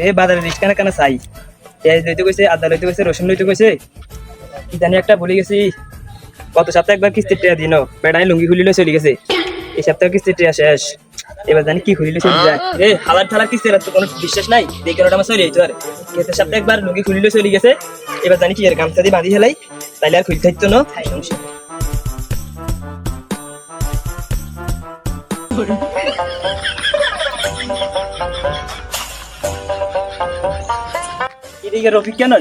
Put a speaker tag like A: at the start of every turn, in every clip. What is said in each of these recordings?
A: রে বাজারে রিক্স কেন কেন চাই। পেঁয়াজ লইতে কইছে আদা লইতে কইছে রসুন লইতে কইছে কি জানি একটা ভুলে গেছি। গত সপ্তাহে একবার কিস্তির টিয়া দিন বেড়াই লুঙ্গি খুলিলে চলে গেছে। এই সপ্তাহে কিস্তির টিয়া শেষ। এবার জানি কি খুলিলে চলে যায়। এ, হালার ঠালার কিস্তির তো কোনো বিশ্বাস নাই। দেখে ওটা আমার চলে যাইতো আর। গত সপ্তাহে একবার লুঙ্গি খুলিলে চলে গেছে। এবার জানি কি এর গামছা দিয়ে বাঁধি হেলাই, তাইলে আর খুলতে থাকতো না। খাই সমস্যা এদিকে রফিক কেন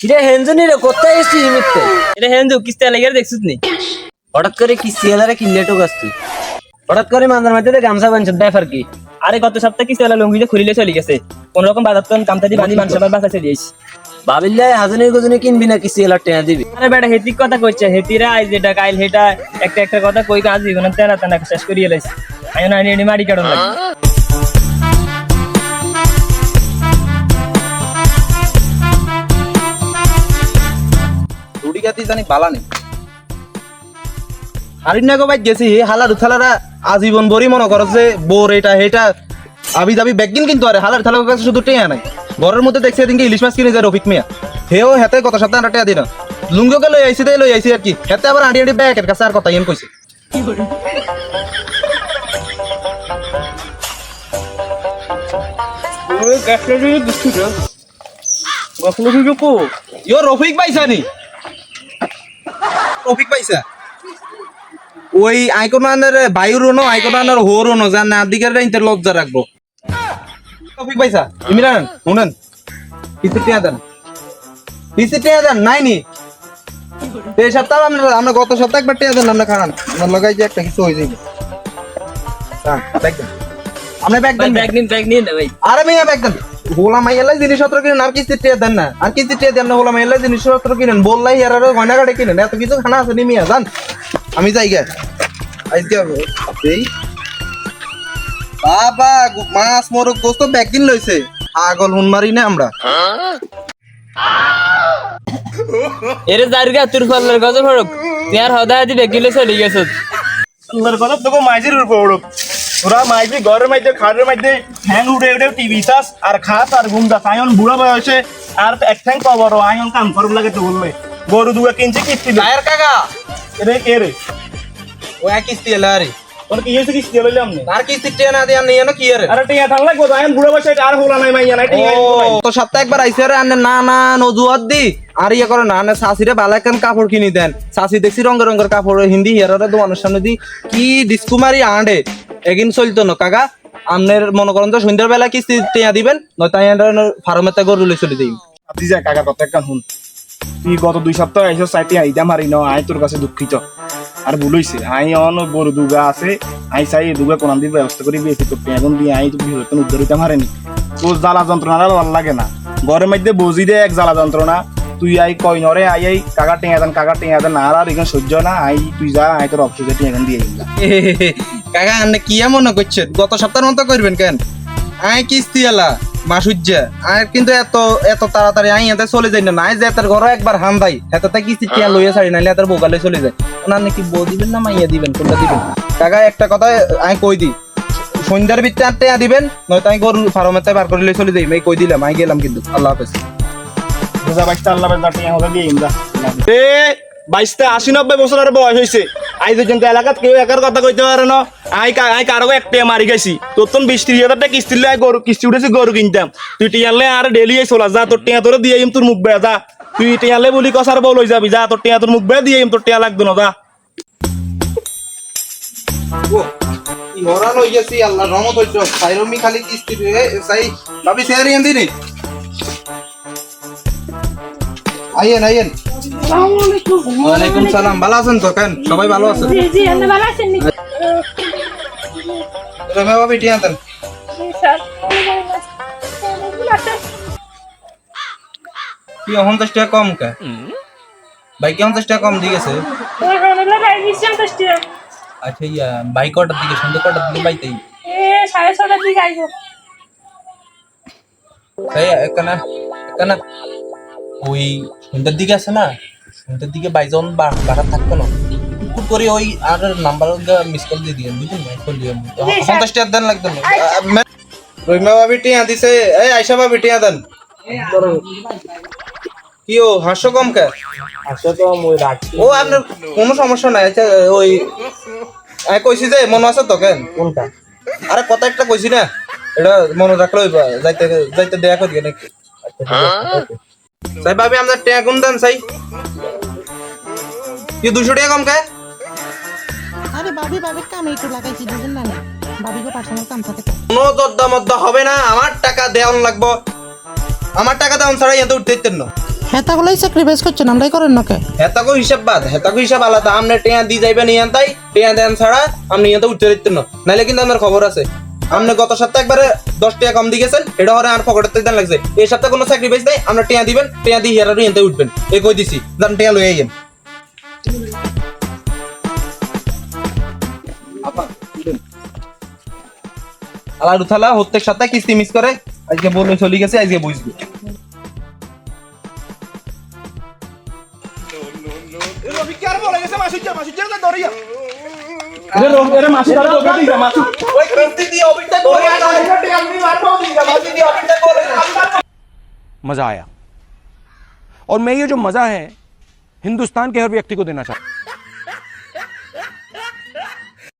B: কিরে হেনজনি রে কোথায় এসছিস মিথ্যে
A: এটা হেন্দু কিস্তি লাগে দেখছিস নি
B: হঠাৎ করে কি সিয়ালারে কিনলে তো গাছ হঠাৎ করে মাঝে মাঝে গামছা বানছ ব্যাপার কি?
A: আরে গত সপ্তাহে কিস্তি ওলা লুঙ্গিতে খুলিলে চলে গেছে। কোন রকম বাজার তখন কামতা দিয়ে বাঁধি মানুষ আবার বাসা চলে যাইছি
B: ভাবিলে হাজনের গজনে কিনবি না কি সিয়ালার টেনা দিবি।
A: আরে বেটা হেতিক কথা কইছে হেতিরা আজ যেটা কাইল হেটা একটা একটা কথা কই কাজ জীবন তেনা তেনা শেষ করিয়ে লাইছে। আমি না নিয়ে মারি কাটন লাগে
C: গাতি জানি বালা নেই। হারিন না বাইত গেছি হালার থালারা আজীবন বড়ি মনে করো যে বোর এটা হেটা। আবি দাবি ব্যাগিন কিন্তু আরে হালার থালার কাছে শুধু টেয়া নাই। ঘরের মধ্যে দেখছি এদিনকে ইলিশ মাছ কিনে যায় রফিক মিয়া। হেও হেতে কত সপ্তাহ আটা টেয়া দিন লুঙ্গকে লই আইছি তাই লই আইছি আর কি। হেতে আবার আড়ি আড়ি ব্যাগের কাছে আর কথা ইন কইছে। ইয়ো রফিক পাইছা রফিক পাইছা? ওই আইকনানের বায়ুর ন আইকনানের হোর ন যা না দিকের ইন্টার লজ্জা রাখব রফিক পাইছা? ইমরান শুনেন। পিসে টিয়া দেন। পিসে টিয়া দেন নাই নি? এই সপ্তাহ আমরা আমরা গত সপ্তাহে একবার টিয়া দেন আমরা খারান। আমরা লাগাই যে একটা কিছু হয়ে যাবে আমরা ব্যাগ দেন।
A: ব্যাগ নিন ব্যাগ নিন ভাই?
C: আরে মেয়ে ব্যাগ দেন। হোলা মাইয়ালাই জিনিসপত্র কিনেন আর কিস্তি টিয়া দেন না। আর কিস্তি টিয়া দেন না হোলা মাইয়ালাই জিনিসপত্র কিনেন। বললাই আর আরও গয়না কাটে কিনেন এত কিছু খানা আছে নি মিয়া জান? আমি যাই গে আজকে এই। বাবা মাছ মোরগ গোস্ত ব্যাগ দিন লইছে। আগল হুন মারি না আমরা।
A: এরে জারগা তোর ফলের গজ ফড়ক তুই আর হদা দিবে গিলে চলে গেছ
D: তোর কথা তোকে মাইজের উপর তোরা মাইজি ঘরের মধ্যে খাটের মধ্যে ফ্যান উড়ে উড়ে টিভি চাস আর খাস আর ঘুম দাস আয়ন বুড়া বয়সে আর এক ঠ্যাং কবর আয়ন কাম করব লাগে তো বললে গরু দুয়া কিনছে কিস্তি দে।
C: কাকা?
D: রে কে রে?
C: ও এক কিস্তি এলা আরে।
D: তোর কি হয়েছে কিস্তি লইলাম নে?
C: আর কিস্তি টিয়া না দিয়া নেই কি আরে
D: আরে টিয়া থাকলে গো আয়ন বুড়া বয়সে আর হোলা নাই মাইয়া নাই টিয়া
C: তো সপ্তাহে একবার আইসে রে আনে না না নজুয়াত দি। আর ইয়ে করে না আনে শাশিরে বালা কেন কাপড় কিনি দেন? শাশি দেখছি রঙের রঙের কাপড় হিন্দি হিয়ারে দোকানের সামনে দি। কি ডিসকুমারি আঁড়ে। এগিন চলতো না কাকা। আমনের মনে করেন তো সন্ধ্যার বেলা কিস্তি টেয়া দিবেন নয়তো ফার্মেতে গরু লই চলে দিই
D: তুই যা কাকা কথা একটা শুন। তুই গত দুই সপ্তাহ আইসো সাইটে আইদা মারি ন আই তোর কাছে দুঃখিত। আর ভুলইছে আই অন গরু দুগা আছে আই চাই দুগা কোনান দিয়ে ব্যবস্থা করি বেশি তোর এখন দিয়ে আই তো বিহতন উদ্ধার হইতে পারেনি তোর জ্বালা যন্ত্রণাটা ভালো লাগে না। ঘরের মধ্যে বজি দে এক জ্বালা যন্ত্রণা। তুই আই কই নরে আই আই কাকা টেঙা দেন কাকা টেঙা দেন আর আর এখানে সহ্য না আই তুই যা আই তোর অফিসে টেঙা দিয়ে দিলাম
C: কি করছেন গত সপ্তাহের মতো করবেন কেন? কিস্তি এলা মাসুজ্জা। কিন্তু এত এত তাড়াতাড়ি আই এতে চলে যাই না। একবার হান দাই হেতাতে কিস্তি লইয়া ছাড়ি, নাইলে বোকালে চলে যায়। বউ দিবেন না মাইয়া দিবেন? কোনটা দিবেন? কাকা, একটা কথা আমি কই দি? সন্ধ্যার ভিতরে দিবেন, নয়তো আমি গরু ফার্মেতে বার করে লই চলে যাই আমি কই দিলাম গেলাম কিন্তু। আল্লাহ হাফেজ।
D: বাইশটা আল্লাহ হলে দিয়ে এ, বাইশটা আশি নব্বই বয়স হয়েছে আই পর্যন্ত এলাকাত কেউ একার কথা কইতে পারে না। আই আই কারও একটা মারি গেছি তোর তো বিশ ত্রিশ হাজার টাকা কিস্তি লাই গরু কিস্তি উঠেছি, গরু কিনতাম। তুই টিয়ালে আর ডেলি চলা যা, তোর টিয়া তোর দিয়ে তোর মুখ বেয়া, যা। তুই টিয়ালে বলি কসার বউ লই যাবি, যা, তোর টিয়া তোর মুখ বেয়া, দিয়ে তোর টিয়া লাগতো না, যা।
C: ইহরা লই গেছি, আল্লাহ রহমত হইতো সাইরমি খালি কিস্তি সাই ভাবি, শেয়ার ইয়ান দিনি আইয়েন আইয়েন। ওয়ালাইকুম সালাম। ভালো আছেন তো কেন? সবাই ভালো আছেন
E: জি জি আপনি ভালো আছেন নি?
C: রমে ভাবি টিয়া দেন
E: জি, স্যার। ভুল আছে।
C: কি পঞ্চাশ টাকা কম কে? ভাই কি পঞ্চাশ টাকা কম দিয়ে গেছে
E: এখন হলো রাই দিচ্ছি পঞ্চাশ টাকা।
C: আচ্ছা ইয়া ভাই কটার দিকে? সন্ধ্যে কটার দিকে বাইতেই
E: সাড়ে ছটার দিকে আইবো।
C: তাই একখানা একখানা ওই সন্ধ্যার দিকে আছে না? সন্ধ্যার দিকে বাইজন বাড়া থাকতো না। টুকুর করে ওই আর নাম্বার মিস কল দিয়ে দিয়েন বুঝলেন? কল দিয়ে টাকা দেন লাগতো না। রহিমা ভাবি টিয়া দিছে। এই আয়সা ভাবি টিয়া দেন। কি ও হাস্য কম কে?
A: তো মই রাখছি।
C: ও আপনার কোনো সমস্যা নাই। আচ্ছা ওই আমি কইছি যে মনে আছে তো কেন?
A: কোনটা?
C: আরে কথা একটা কইছি না। এটা মনে রাখলে যাইতে যাইতে দেয়া করি নাকি। সাই ভাবি আপনার টিয়া কোন দেন সাই। কি দুশো টাকা কম কে
F: আরে বাবি বাবির কামে একটু লাগাইছি বুঝেন না বাবিকে পার্সোনাল কাম থাকে
C: কোনো দরদা মদ্দা হবে না আমার টাকা দেওয়ান লাগবো আমার টাকা দেওয়ান ছাড়া ইয়াতে উঠতে দিতেন না
F: হেতাগুলোই স্যাক্রিফাইস করছেন আমরাই করেন না কে
C: হেতাকো হিসাব বাদ হেতাকো হিসাব আলাদা আপনি টিয়া দিয়ে যাইবেন ইয়ান তাই টিয়া দেন ছাড়া আপনি ইয়াতে উঠতে দিতেন না নাইলে কিন্তু আমার খবর আছে আপনি গত সপ্তাহে একবারে দশ টাকা কম দিয়ে গেছেন এটা হরে আর পকেটের থেকে দেন লাগছে এই সপ্তাহে কোনো স্যাক্রিফাইস নাই আমরা টিয়া দিবেন টিয়া দিয়ে হিয়ার ইয়াতে উঠবেন এই কই দিছি যান টিয়া লই আইয়েন আলার উঠালা প্রত্যেক সপ্তাহে কিস্তি মিস করে আজকে বলে চলে গেছে আজকে বুঝবি
D: রবি কি আর বলে গেছে মাসুজ্জা মাসুজ্জা না দরিয়া আরে রবি আরে মাসু ধরে তোকে দিগা মাসু
C: ওই কিস্তি দিয়ে অবিটা করে আনা
D: আমি মারবো দিগা
C: কিস্তি দিয়ে অবিটা করে
G: मज़ा आया और मैं ये जो मज़ा है हिंदुस्तान के हर व्यक्ति को देना चाहता हूं